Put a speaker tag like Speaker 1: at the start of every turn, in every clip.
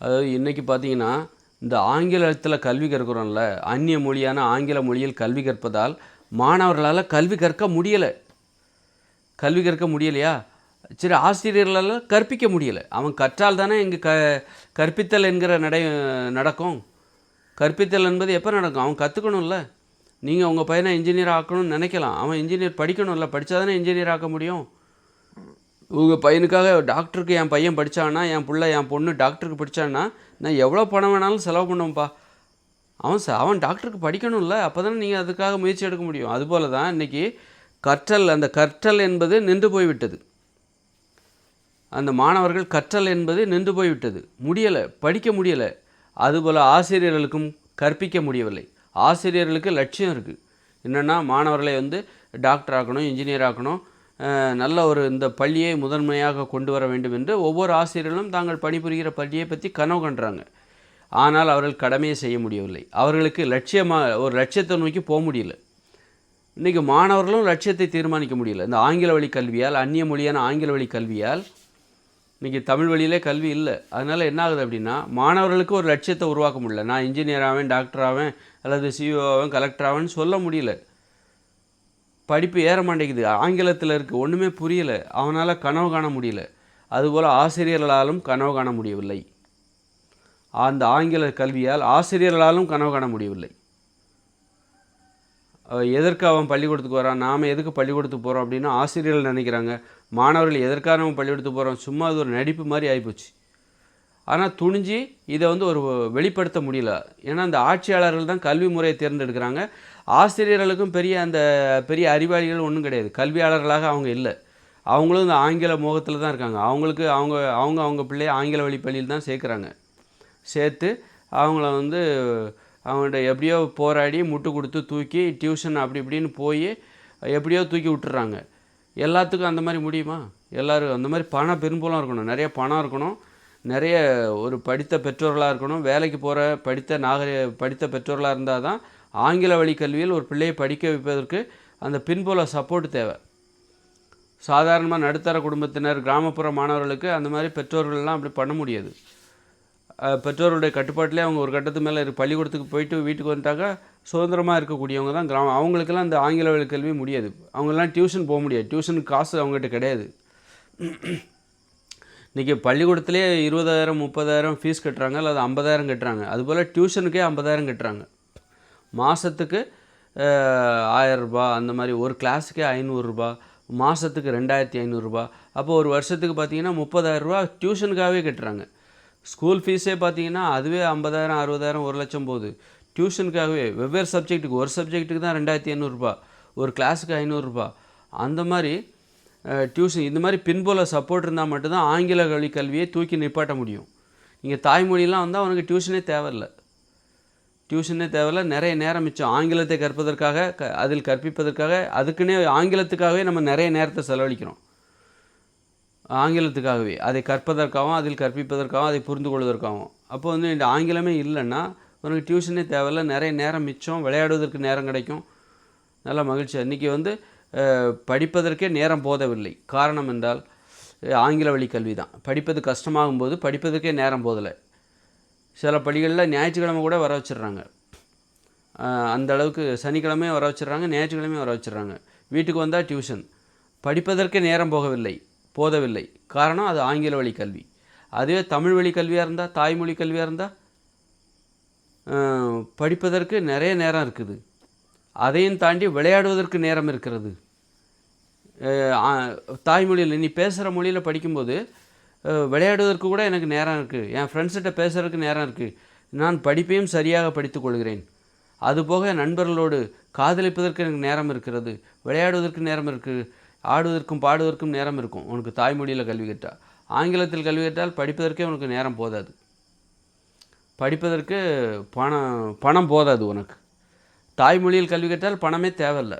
Speaker 1: அதாவது இன்றைக்கி பார்த்தீங்கன்னா இந்த ஆங்கிலத்தில் கல்வி கற்கிறோம்ல அந்நிய மொழியான ஆங்கில மொழியில் கல்வி கற்பதால் மாணவர்களால் கல்வி கற்க முடியலை. கல்வி கற்க முடியலையா? சரி ஆசிரியர்களால் கற்பிக்க முடியலை. அவன் கற்றால் தானே இங்கே க கற்பித்தல் என்கிற நடை நடக்கும். கற்பித்தல் என்பது எப்போ நடக்கும்? அவன் கற்றுக்கணும்ல நீங்கள் உங்கள் பையனை இன்ஜினியர் ஆக்கணும்னு நினைக்கலாம். அவன் இன்ஜினியர் படிக்கணும்ல. படித்தா தானே இன்ஜினியர் ஆக்க முடியும். உங்கள் பையனுக்காக டாக்டருக்கு என் பையன் படித்தான்னா என் பிள்ளை என் பொண்ணு டாக்டருக்கு படித்தான்னா நான் எவ்வளோ பணம் வேணாலும் செலவு பண்ணுவேன்ப்பா. அவன் ச அவன் டாக்டருக்கு படிக்கணும்ல அப்போ தானே நீங்கள் அதுக்காக முயற்சி எடுக்க முடியும். அதுபோல தான் இன்றைக்கி கற்றல் அந்த கற்றல் என்பது நின்று போய்விட்டது. அந்த மாணவர்கள் கற்றல் என்பது நின்று போய்விட்டது. முடியலை படிக்க முடியலை. அதுபோல் ஆசிரியர்களுக்கும் கற்பிக்க முடியவில்லை. ஆசிரியர்களுக்கு லட்சியம் இருக்குது என்னென்னா மாணவர்களை வந்து டாக்டர் ஆக்கணும் இன்ஜினியர் ஆக்கணும் நல்ல ஒரு இந்த பள்ளியை முதன்மையாக கொண்டு வர வேண்டும் என்று ஒவ்வொரு ஆசிரியர்களும் தாங்கள் பணிபுரிகிற பள்ளியை பற்றி கனவு கண்டுறாங்க ஆனால் அவர்கள் கடமையை செய்ய முடியவில்லை. அவர்களுக்கு லட்சியமாக ஒரு லட்சியத்தை நோக்கி போக முடியல. இன்றைக்கி மாணவர்களும் லட்சியத்தை தீர்மானிக்க முடியல. இந்த ஆங்கில வழி கல்வியால் அந்நிய மொழியான ஆங்கில வழி கல்வியால் இன்றைக்கி தமிழ் வழியிலே கல்வி இல்லை. அதனால் என்ன ஆகுது அப்படின்னா மாணவர்களுக்கு ஒரு லட்சியத்தை உருவாக்க முடியல. நான் இன்ஜினியர் ஆவேன் டாக்டர் ஆவேன் அல்லது சிஓ ஆவேன் கலெக்டர் ஆவேன்னு சொல்ல முடியல. படிப்பு ஏற மாட்டேங்குது. ஆங்கிலத்தில் இருக்குது ஒன்றுமே புரியலை. அவனால் கனவு காண முடியல. அதுபோல் ஆசிரியர்களாலும் கனவு காண முடியவில்லை. அந்த ஆங்கில கல்வியால் ஆசிரியர்களாலும் கனவு காண முடியவில்லை. எதற்கு அவன் பள்ளிக்கூடத்துக்கு வரான்? நாம் எதுக்கு பள்ளிக்கூடத்துக்கு போகிறோம் அப்படின்னா ஆசிரியர்கள் நினைக்கிறாங்க. மாணவர்கள் எதற்காக நம்ம பள்ளிக்கூடத்துக்கு போகிறோம் சும்மா அது ஒரு நடிப்பு மாதிரி ஆகிப்போச்சு ஆனால் துணிஞ்சு இதை வந்து ஒரு வெளிப்படுத்த முடியல. ஏன்னா அந்த ஆட்சியாளர்கள் தான் கல்வி முறையை தேர்ந்தெடுக்கிறாங்க. ஆசிரியர்களுக்கும் பெரிய அந்த பெரிய அறிவாளிகள் ஒன்றும் கிடையாது. கல்வியாளர்களாக அவங்க இல்லை. அவங்களும் இந்த ஆங்கில மோகத்தில் தான் இருக்காங்க. அவங்களுக்கு அவங்க அவங்க அவங்க பிள்ளைய ஆங்கில வழி பள்ளியில் தான் சேர்க்குறாங்க. சேர்த்து அவங்கள வந்து அவங்கள்ட்ட எப்படியோ போராடி முட்டு கொடுத்து தூக்கி டியூஷன் அப்படி இப்படின்னு போய் எப்படியோ தூக்கி விட்டுறாங்க. எல்லாத்துக்கும் அந்த மாதிரி முடியுமா? எல்லோரும் அந்த மாதிரி பணம் பெரும்பலம் இருக்கணும். நிறைய பணம் இருக்கணும். நிறைய ஒரு படித்த பெற்றோர்களாக இருக்கணும். வேலைக்கு போகிற படித்த நாகரிக படித்த பெற்றோர்களாக இருந்தால் தான் ஆங்கில வழி கல்வியில் ஒரு பிள்ளையை படிக்க வைப்பதற்கு அந்த பின்புல சப்போர்ட் தேவை. சாதாரணமாக நடுத்தர குடும்பத்தினர் கிராமப்புற மாணவர்களுக்கு அந்த மாதிரி பெற்றோர்கள்லாம் அப்படி பண்ண முடியாது. பெற்றோருடைய பெற்றோர்களுடைய கட்டுப்பாட்டிலே அவங்க ஒரு கட்டத்து மேலே இரு பள்ளிக்கூடத்துக்கு போயிட்டு வீட்டுக்கு வந்துட்டாக்கா சுதந்திரமாக இருக்கக்கூடியவங்க தான் கிராமம் அவங்களுக்கெல்லாம் அந்த ஆங்கில வழி கல்வி முடியாது. அவங்கெல்லாம் டியூஷன் போக முடியாது. டியூஷனுக்கு காசு அவங்ககிட்ட கிடையாது. இன்றைக்கி பள்ளிக்கூடத்திலே இருபதாயிரம் முப்பதாயிரம் ஃபீஸ் கட்டுறாங்க அல்லது ஐம்பதாயிரம் கட்டுறாங்க. அதுபோல் டியூஷனுக்கே ஐம்பதாயிரம் கட்டுறாங்க. மாதத்துக்கு ஆயரரூபா அந்த மாதிரி ஒரு கிளாஸுக்கே ஐநூறுரூபா மாதத்துக்கு ரெண்டாயிரத்தி ஐநூறுரூபா அப்போ ஒரு வருஷத்துக்கு பார்த்தீங்கன்னா முப்பதாயிரரூபா டியூஷனுக்காகவே கட்டுறாங்க. ஸ்கூல் ஃபீஸே பார்த்தீங்கன்னா அதுவே ஐம்பதாயிரம் அறுபதாயிரம் ஒரு லட்சம் போகுது. டியூஷனுக்காகவே வெவ்வேறு சப்ஜெக்ட்டுக்கு ஒரு சப்ஜெக்ட்டுக்கு தான் ரெண்டாயிரத்தி ஐநூறுரூபா ஒரு கிளாஸுக்கு ஐநூறுரூபா அந்த மாதிரி டியூஷன் இந்த மாதிரி பின்போல சப்போர்ட் இருந்தால் மட்டும்தான் ஆங்கில வழி கல்வியை தூக்கி நிப்பாட்ட முடியும். நீங்கள் தாய்மொழியெலாம் வந்தால் அவனுக்கு டியூஷனே தேவையில்லை. டியூஷனே தேவையில்ல. நிறைய நேரம் மிச்சம். ஆங்கிலத்தை கற்பதற்காக க அதில் கற்பிப்பதற்காக அதுக்குன்னே ஆங்கிலத்துக்காகவே நம்ம நிறைய நேரத்தை செலவழிக்கிறோம். ஆங்கிலத்துக்காகவே. அதை கற்பதற்காகவும் அதில் கற்பிப்பதற்காகவும் அதை புரிந்து கொள்வதற்காகவும். அப்போ வந்து இந்த ஆங்கிலமே இல்லைன்னா உனக்கு டியூஷனே தேவையில்ல. நிறைய நேரம் மிச்சம். விளையாடுவதற்கு நேரம் கிடைக்கும். நல்லா மகிழ்ச்சி இன்றைக்கி வந்து படிப்பதற்கே நேரம் போதவில்லை. காரணம் என்றால் ஆங்கில வழி கல்வி தான். படிப்பது கஷ்டமாகும் போது படிப்பதற்கே நேரம் போதலை. சில பள்ளிகளில் ஞாயிற்றுக்கிழமை கூட வர வச்சிடுறாங்க. அந்த அளவுக்கு சனிக்கிழமையும் வர வச்சிடுறாங்க ஞாயிற்றுக்கிழமையும் வர வச்சிடுறாங்க. வீட்டுக்கு வந்தால் டியூஷன். படிப்பதற்கே நேரம் போகவில்லை போதவில்லை. காரணம் அது ஆங்கில வழி கல்வி. அதுவே தமிழ் வழி கல்வியாக இருந்தால் தாய்மொழி கல்வியாக இருந்தால் படிப்பதற்கு நிறைய நேரம் இருக்குது. அதையும் தாண்டி விளையாடுவதற்கு நேரம் இருக்கிறது. தாய்மொழியில் நீ பேசுகிற மொழியில் படிக்கும்போது விளையாடுவதற்கு கூட எனக்கு நேரம் இருக்குது என் ஃப்ரெண்ட்ஸ்கிட்ட பேசுகிறதுக்கு நேரம் இருக்குது நான் படிப்பையும் சரியாக படித்துக்கொள்கிறேன் அதுபோக என் நண்பர்களோடு காதலிப்பதற்கு எனக்கு நேரம் இருக்கிறது. விளையாடுவதற்கு நேரம் இருக்குது ஆடுவதற்கும் பாடுவதற்கும் நேரம் இருக்கும். உனக்கு தாய்மொழியில் கல்வி கற்றால் ஆங்கிலத்தில் கல்வி கற்றால் படிப்பதற்கே உனக்கு நேரம் போதாது. படிப்பதற்கு பணம் பணம் போதாது உனக்கு. தாய்மொழியில் கல்வி கற்றால் பணமே தேவையில்லை.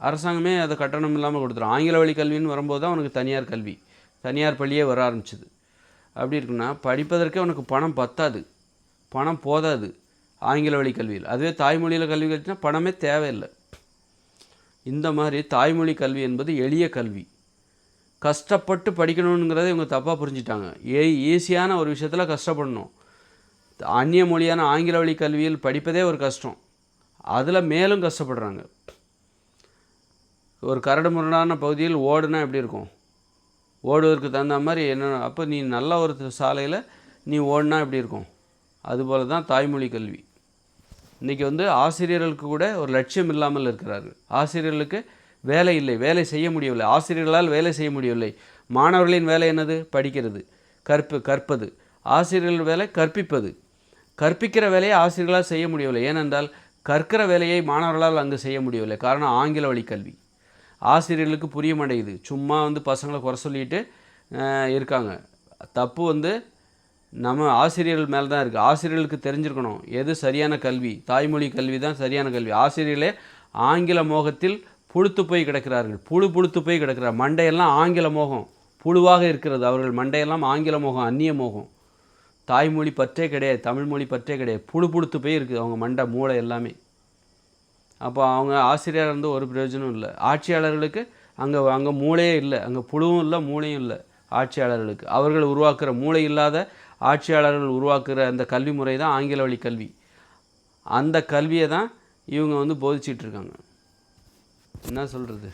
Speaker 1: அரசாங்கமே அதை கட்டணம் இல்லாமல் கொடுத்துரும். ஆங்கில வழி கல்வின்னு வரும்போது தான் உனக்கு தனியார் கல்வி. தனியார் பள்ளியே வர ஆரம்பிச்சிது. அப்படி இருக்குன்னா படிப்பதற்கே உனக்கு பணம் பத்தாது. பணம் போதாது ஆங்கில வழி கல்வியில். அதுவே தாய்மொழியில் கல்வி கட்டினா பணமே தேவையில்லை. இந்த மாதிரி தாய்மொழி கல்வி என்பது எளிய கல்வி. கஷ்டப்பட்டு படிக்கணுங்கிறத இவங்க தப்பாக புரிஞ்சிட்டாங்க. ஏ ஈஸியான ஒரு விஷயத்தில் கஷ்டப்படணும். அந்நிய மொழியான ஆங்கில வழி கல்வியில் படிப்பதே ஒரு கஷ்டம். அதில் மேலும் கஷ்டப்படுறாங்க. ஒரு கரடு முரடான பகுதியில் ஓடுனா எப்படி இருக்கும்? ஓடுவதற்கு தகுந்த மாதிரி என்ன அப்போ நீ நல்ல ஒரு சாலையில் நீ ஓடினா எப்படி இருக்கும்? அதுபோல தான் தாய்மொழி கல்வி. இன்றைக்கி வந்து ஆசிரியர்களுக்கு கூட ஒரு லட்சியம் இல்லாமல் இருக்கிறார்கள். ஆசிரியர்களுக்கு வேலை இல்லை வேலை செய்ய முடியவில்லை. ஆசிரியர்களால் வேலை செய்ய முடியவில்லை. மாணவர்களின் வேலை என்னது? படிக்கிறது கற்பு கற்பது. ஆசிரியர்கள் வேலை கற்பிப்பது. கற்பிக்கிற வேலையை ஆசிரியர்களால் செய்ய முடியவில்லை. ஏனென்றால் கற்கிற வேலையை மாணவர்களால் அங்கு செய்ய முடியவில்லை. காரணம் ஆங்கில வழி கல்வி. ஆசிரியர்களுக்கு புரிய மாட்டேங்குது சும்மா வந்து பசங்களை குறை சொல்லிட்டு இருக்காங்க. தப்பு வந்து நம்ம ஆசிரியர்கள் மேலே தான் இருக்குது ஆசிரியர்களுக்கு தெரிஞ்சிருக்கணும். எது சரியான கல்வி? தாய்மொழி கல்வி தான் சரியான கல்வி. ஆசிரியர்களே ஆங்கில மோகத்தில் புழுத்து போய் கிடக்கிறார்கள். புழு புழுத்து போய் கிடக்கிறார். மண்டையெல்லாம் ஆங்கில மோகம். புழுவாக இருக்கிறது. அவர்கள் மண்டையெல்லாம் ஆங்கில மோகம் அந்நிய மோகம். தாய்மொழி பற்றே கிடையாது தமிழ்மொழி பற்றே கிடையாது. புழு புழுத்து போய் இருக்குது அவங்க மண்டை மூளை எல்லாமே. அப்போ அவங்க ஆசிரியராக இருந்து ஒரு பிரயோஜனம் இல்லை. ஆட்சியாளர்களுக்கு அங்கே அங்கே மூளையே இல்லை. அங்கே புழுவும் இல்லை மூளையும் இல்லை ஆட்சியாளர்களுக்கு. அவர்கள் உருவாக்குற மூளை இல்லாத ஆட்சியாளர்கள் உருவாக்குற அந்த கல்வி முறை தான் ஆங்கில வழி கல்வி. அந்த கல்வியை தான் இவங்க வந்து போதிச்சிட்டு இருக்காங்க. என்ன சொல்கிறது